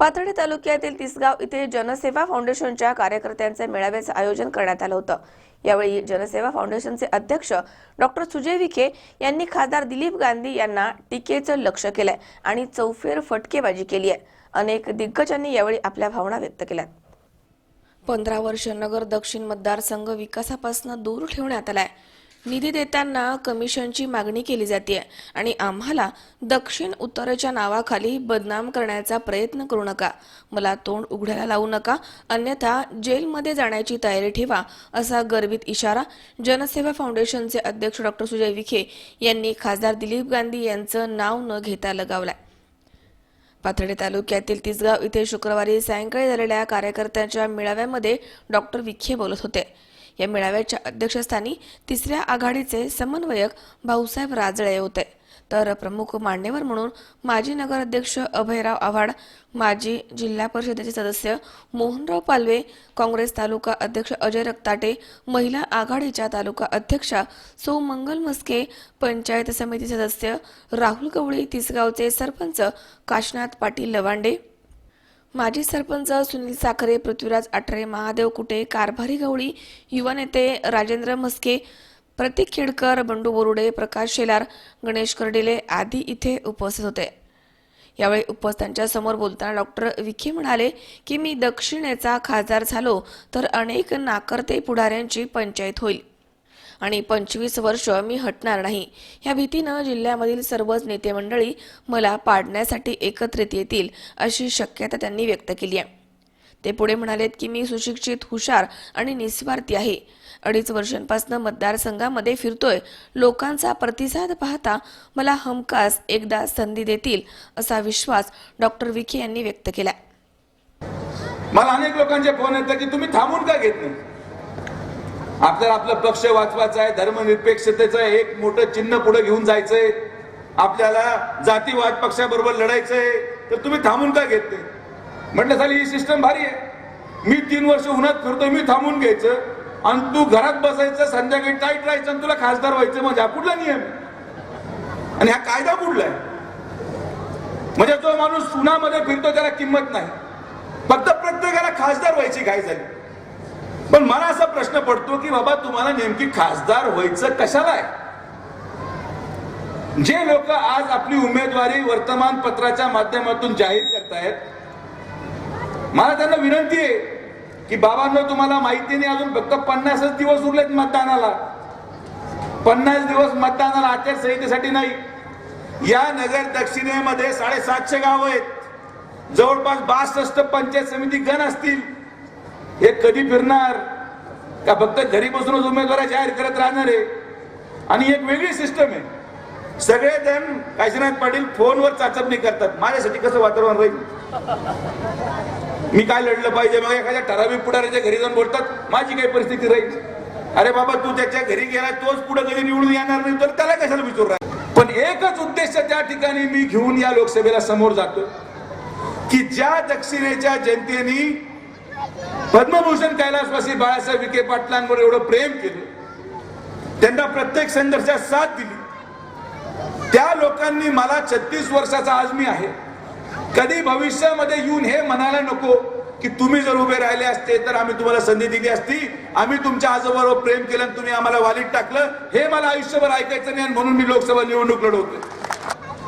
पाथर्डी तालुक्यातील तिसगाव इथे जनसेवा फाउंडेशनच्या कार्यकर्त्यांचे मेळाव्याचे आयोजन करण्यात आलं होतं. यावेळी जनसेवा फाउंडेशनचे अध्यक्ष डॉक्टर सुजय विखे यांनी खासदार दिलीप गांधी यांना टीकेचं लक्ष केलंय आणि चौफेर फटकेबाजी केली आहे. अनेक दिग्गजांनी यावेळी आपल्या भावना व्यक्त केल्या पंधरा वर्ष नगर दक्षिण मतदारसंघ विकासापासून दूर ठेवण्यात आलाय. निधी देताना कमिशनची मागणी केली जाते आणि आम्हाला दक्षिण उत्तरेच्या नावाखाली बदनाम करण्याचा प्रयत्न करू नका. मला तोंड उघड्याला लावू नका. अन्यथा जेलमध्ये जाण्याची तयारी ठेवा असा गर्वित इशारा जनसेवा फाउंडेशनचे अध्यक्ष डॉक्टर सुजय विखे यांनी खासदार दिलीप गांधी यांचं नाव न घेता लगावलाय. पाथर्डी तालुक्यातील तिसगाव इथे शुक्रवारी सायंकाळी झालेल्या कार्यकर्त्यांच्या मेळाव्यामध्ये डॉक्टर विखे बोलत होते. या मेळाव्याच्या अध्यक्षस्थानी तिसऱ्या आघाडीचे समन्वयक भाऊसाहेब राजळे होते. तर प्रमुख मान्यवर म्हणून माजी नगराध्यक्ष अभयराव आव्हाड माजी जिल्हा परिषदेचे सदस्य मोहनराव पालवे काँग्रेस तालुका अध्यक्ष अजय रक्ताटे महिला आघाडीच्या तालुका अध्यक्षा सौ मंगल मस्के पंचायत समिती सदस्य राहुल गवळी तिसगावचे सरपंच काशनाथ पाटील लवांडे माजी सरपंच सुनील साखरे पृथ्वीराज आठरे महादेव कुटे कारभारी गवळी युवा नेते राजेंद्र मस्के प्रतीक खेडकर बंडू बोरुडे प्रकाश शेलार गणेश कर्डिले आदी इथे उपस्थित होते. यावेळी उपस्थितांच्या समोर बोलताना डॉक्टर विखे म्हणाले की मी दक्षिणेचा खासदार झालो तर अनेक नाकर्ते पुढाऱ्यांची पंचायत होईल. आणि पंचवीस वर्ष मी हटणार नाही. या भीतीनं जिल्ह्यामधील सर्वच नेते मंडळी मला पाडण्यासाठी एकत्रित येतील अशी शक्यता त्यांनी व्यक्त केली आहे. ते पुढे म्हणालेत की मी सुशिक्षित हुशार आणि निस्वार्थी आहे. अडीच वर्षांपासून मतदारसंघामध्ये फिरतोय. लोकांचा प्रतिसाद पाहता मला हमखास एकदा संधी देतील असा विश्वास डॉक्टर विखे यांनी व्यक्त केला मला अनेक लोकांचे फोन येतात की तुम्ही थांबून का घेत नाही? आपल्याला आपला पक्ष वाचवायचा आहे धर्मनिरपेक्षतेचं एक मोठं चिन्ह पुढे घेऊन जायचंय. आपल्याला जातीवाद पक्षाबरोबर लढायचंय. तर तुम्ही थांबून का घेत नाही? म्हटलं झाली ही सिस्टम भारी आहे. मी तीन वर्ष उन्हात फिरतोय मी थांबून घ्यायचं. आणि तू घरात बसायचं संध्याकाळी टाईट राहायचं आणि तुला खासदार व्हायचं म्हणजे हा कुठला नियम आणि हा कायदा कुठला आहे? म्हणजे जो माणूस उन्हामध्ये फिरतो त्याला किंमत नाही. फक्त प्रत्येकाला खासदार व्हायची घाय झाली. पण मला असा प्रश्न पडतो की बाबा तुम्हाला नेमकी खासदार व्हायचं कशाला आहे? जे लोक आज आपली उमेदवारी वर्तमानपत्राच्या माध्यमातून जाहीर करतायत मला त्यांना विनंती आहे की बाबांना तुम्हाला माहिती नाही अजून फक्त पन्नासच दिवस उरलेत मतदानाला. पन्नास दिवस मतदानाला आचारसंहितेसाठी नाही. या नगर दक्षिणेमध्ये साडेसातशे गाव आहेत. जवळपास बासष्ट पंचायत समिती गण असतील. हे कधी फिरणार? का फक्त घरी बसूनच उमेदवार जाहीर करत राहणार आहे? आणि एक वेगळी सिस्टम आहे. सगळे जण काशीनाथ पाटील फोनवर चाचपणी करतात. माझ्यासाठी कसं वातावरण राहील? मी काय लढलं पाहिजे? मग एखाद्या ठराविक पुढाऱ्याच्या घरी जाऊन बोलतात माझी काही परिस्थिती राहील? अरे बाबा तू त्याच्या घरी गेला तोच पुढे कधी निवडून येणार नाही तर त्याला कशाला विचारू पण एकच उद्देश त्या ठिकाणी मी घेऊन या लोकसभेला समोर जातो की ज्या दक्षिणेच्या जनतेने पद्मभूषण कैलासवासी बाळासाहेब विखे पाटलांवर एवढं प्रेम केलं. त्यांना प्रत्येक संघर्षात साथ दिली. त्या लोकांनी मला छत्तीस वर्षाचा आज मी आहे. कधी भविष्यामध्ये येऊन हे म्हणायला नको की तुम्ही जर उभे राहिले असते तर आम्ही तुम्हाला संधी दिली असती. आम्ही तुमच्या आजोबरोबर प्रेम केलं आणि तुम्ही आम्हाला वालीत टाकलं. हे मला आयुष्यभर ऐकायचं नाही आणि म्हणून मी लोकसभा निवडणूक लढवतोय.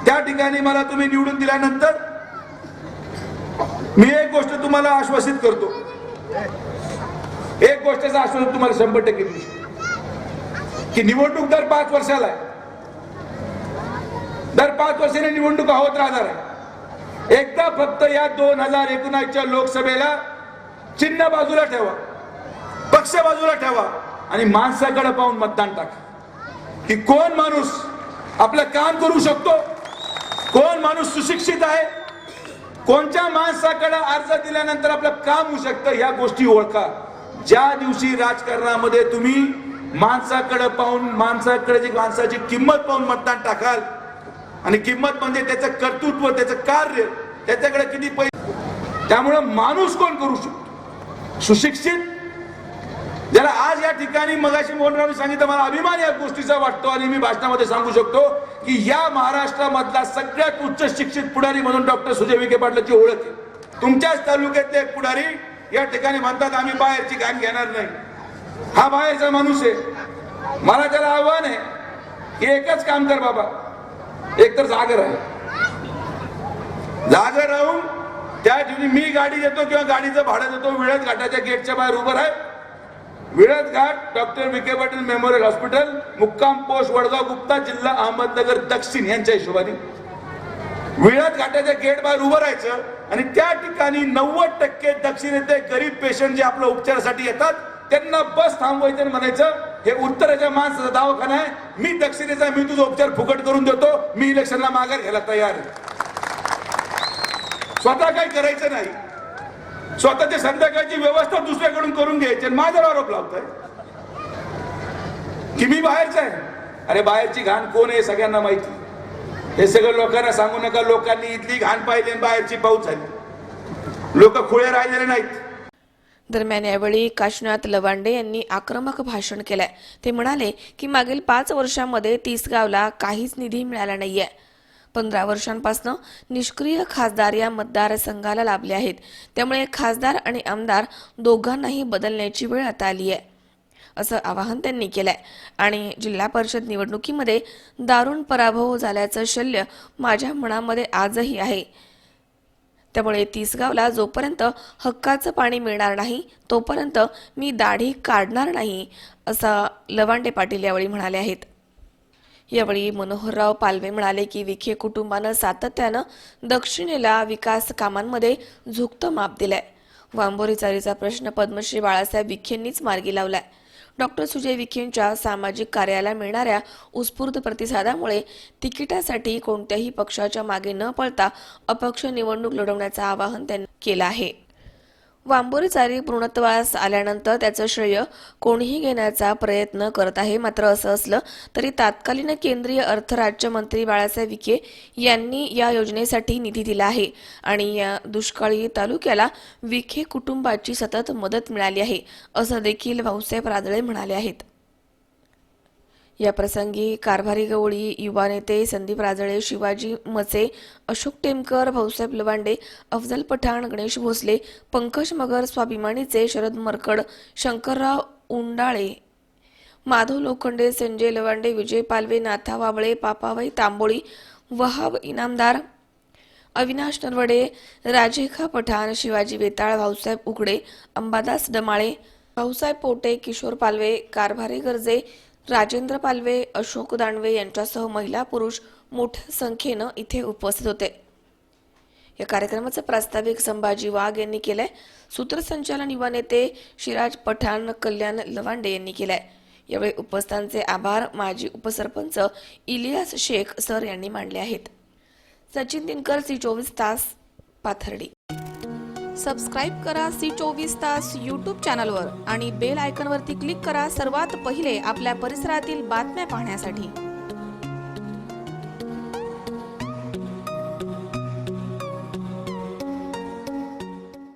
त्या ठिकाणी मला तुम्ही निवडून दिल्यानंतर मी एक गोष्ट तुम्हाला आश्वासित करतो. एक गोष्टीचं आश्वासन तुम्हाला शंभर टक्के देऊ की निवडणूक दर पाच वर्षाला आहे. दर पाच वर्षाने निवडणुका होत राहणार आहे. एकदा फक्त या दोन हजार एकोणावीसच्या लोकसभेला चिन्ह बाजूला ठेवा. पक्ष बाजूला ठेवा आणि माणसाकडे पाहून मतदान टाका. की कोण माणूस आपलं काम करू शकतो? कोण माणूस सुशिक्षित आहे? कोणत्या माणसाकडे अर्ज दिल्यानंतर आपलं काम होऊ शकतं ह्या गोष्टी ओळखा. ज्या दिवशी राजकारणामध्ये तुम्ही माणसाकडे पाहून माणसाकडे जी माणसाची किंमत पाहून मतदान टाकाल आणि किंमत म्हणजे त्याचं कर्तृत्व त्याचं कार्य त्याच्याकडे किती पैसे त्यामुळं माणूस कोण करू शकतो? सुशिक्षित? ज्याला आज या ठिकाणी मगाशी मोहनरावनी सांगितलं मला अभिमान या गोष्टीचा वाटतो आणि मी भाषणामध्ये सांगू शकतो की या महाराष्ट्रामधला सगळ्यात उच्च शिक्षित पुढारी म्हणून डॉक्टर सुजय विखे पाटलाची ओळख आहे. तुमच्याच तालुक्यातले एक पुढारी या ठिकाणी म्हणतात आम्ही बाहेरची घाण घेणार नाही. हा बाहेरचा माणूस आहे. मला त्याला आव्हान आहे की एकच काम कर बाबा. एक तर जागर आहे जागर राहून त्या ठिकाणी मी गाडी देतो किंवा गाडीचं भाडं देतो वेळेत घाटाच्या गेटच्या बाहेर उभं आहे Vilad Ghat doctor Vikhe Patil memorial hospital मुक्काम पोस्ट वडगाव गुप्ता जिल्हा अहमदनगर दक्षिण यांच्या हिशोबाने. विळद घाटाच्या गेट बाहेर उभं राहायचं आणि त्या ठिकाणी नव्वद टक्के दक्षिणेतले गरीब पेशंट जे आपल्या उपचारासाठी येतात त्यांना बस थांबवायचं म्हणायचं हे उत्तरेच्या माणसाचा दवाखाना आहे. मी दक्षिणेचा मी तुझा उपचार फुकट करून देतो. मी इलेक्शनला माघार घ्यायला तयार आहे. स्वतः काही करायचं नाही. स्वतःच्या संध्याकाळची व्यवस्था दुसऱ्याकडून करून घ्यायची आणि माझ्यावर आरोप लावताय. की मी बाहेरचा आहे. अरे बाहेरची घाण कोण आहे सगळ्यांना माहिती. हे सगळं लोकांना सांगू नका. लोकांनी इथली घाण पाहिली आणि बाहेरची पाऊस झाली. लोक खुळे राहिलेले नाहीत. दरम्यान यावेळी काशीनाथ लवांडे यांनी आक्रमक भाषण केलंय. ते म्हणाले की मागील पाच वर्षांमध्ये तिसगावला काहीच निधी मिळाला नाहीये. पंधरा वर्षांपासून निष्क्रिय खासदार या मतदारसंघाला लाभले आहेत. त्यामुळे खासदार आणि आमदार दोघांनाही बदलण्याची वेळ आता आली आहे असं आवाहन त्यांनी केलंय. आणि जिल्हा परिषद निवडणुकीमध्ये दारुण पराभव झाल्याचं शल्य माझ्या मनामध्ये आजही आहे. त्यामुळे तिसगावला जोपर्यंत हक्काचं पाणी मिळणार नाही तोपर्यंत मी दाढी काढणार नाही असं लवांडे पाटील यावेळी म्हणाले आहेत. यावेळी मनोहरराव पालवे म्हणाले की विखे कुटुंबानं सातत्यानं दक्षिणेला विकास कामांमध्ये झुकतं माप दिलंय. वांबोरी चारीचा प्रश्न पद्मश्री बाळासाहेब विखेंनीच मार्गी लावलाय. डॉक्टर सुजय विखेंच्या सामाजिक कार्याला मिळणाऱ्या उत्स्फूर्त प्रतिसादामुळे तिकिटासाठी कोणत्याही पक्षाच्या मागे न पळता अपक्ष निवडणूक लढवण्याचं आवाहन त्यांनी केलं आहे. वांबोरी चारी पूर्णत्वास आल्यानंतर त्याचं श्रेय कोणीही घेण्याचा प्रयत्न करत आहे. मात्र असं असलं तरी तात्कालीन केंद्रीय अर्थ राज्यमंत्री बाळासाहेब विखे यांनी या योजनेसाठी निधी दिला आहे आणि या दुष्काळी तालुक्याला विखे कुटुंबाची सतत मदत मिळाली आहे असं देखील भाऊसाहेब राजळे म्हणाले आहेत. या प्रसंगी कारभारी गवळी युवा नेते संदीप राजळे शिवाजी मचे अशोक टेमकर भाऊसाहेब लवांडे अफजल पठाण गणेश भोसले पंकज मगर स्वाभिमानीचे शरद मरकड शंकरराव उंडाळे माधव लोखंडे संजय लवांडे विजय पालवे नाथा वाबळे पापाबाई तांबोळी वहाब इनामदार अविनाश नरवडे राजेखा पठाण शिवाजी वेताळ भाऊसाहेब उघडे अंबादास डमाळे भाऊसाहेब पोटे किशोर पालवे कारभारी गर्जे राजेंद्र पालवे अशोक दानवे यांच्यासह महिला पुरुष मोठ्या संख्येनं इथे उपस्थित होते. या कार्यक्रमाचं प्रास्ताविक संभाजी वाघ यांनी केलंय. सूत्रसंचालन युवा नेते शिराज पठाण कल्याण लवांडे यांनी केलंय. यावेळी उपस्थांचे आभार माजी उपसरपंच इलियास शेख सर यांनी मांडले आहेत. सचिन दिनकर सी चोवीस तास पाथर्डी. सबस्क्राईब करा सी चोवीस तास यूट्यूब चॅनलवर आणि बेल आयकनवरती क्लिक करा सर्वात पहिले आपल्या परिसरातील बातम्या पाहण्यासाठी.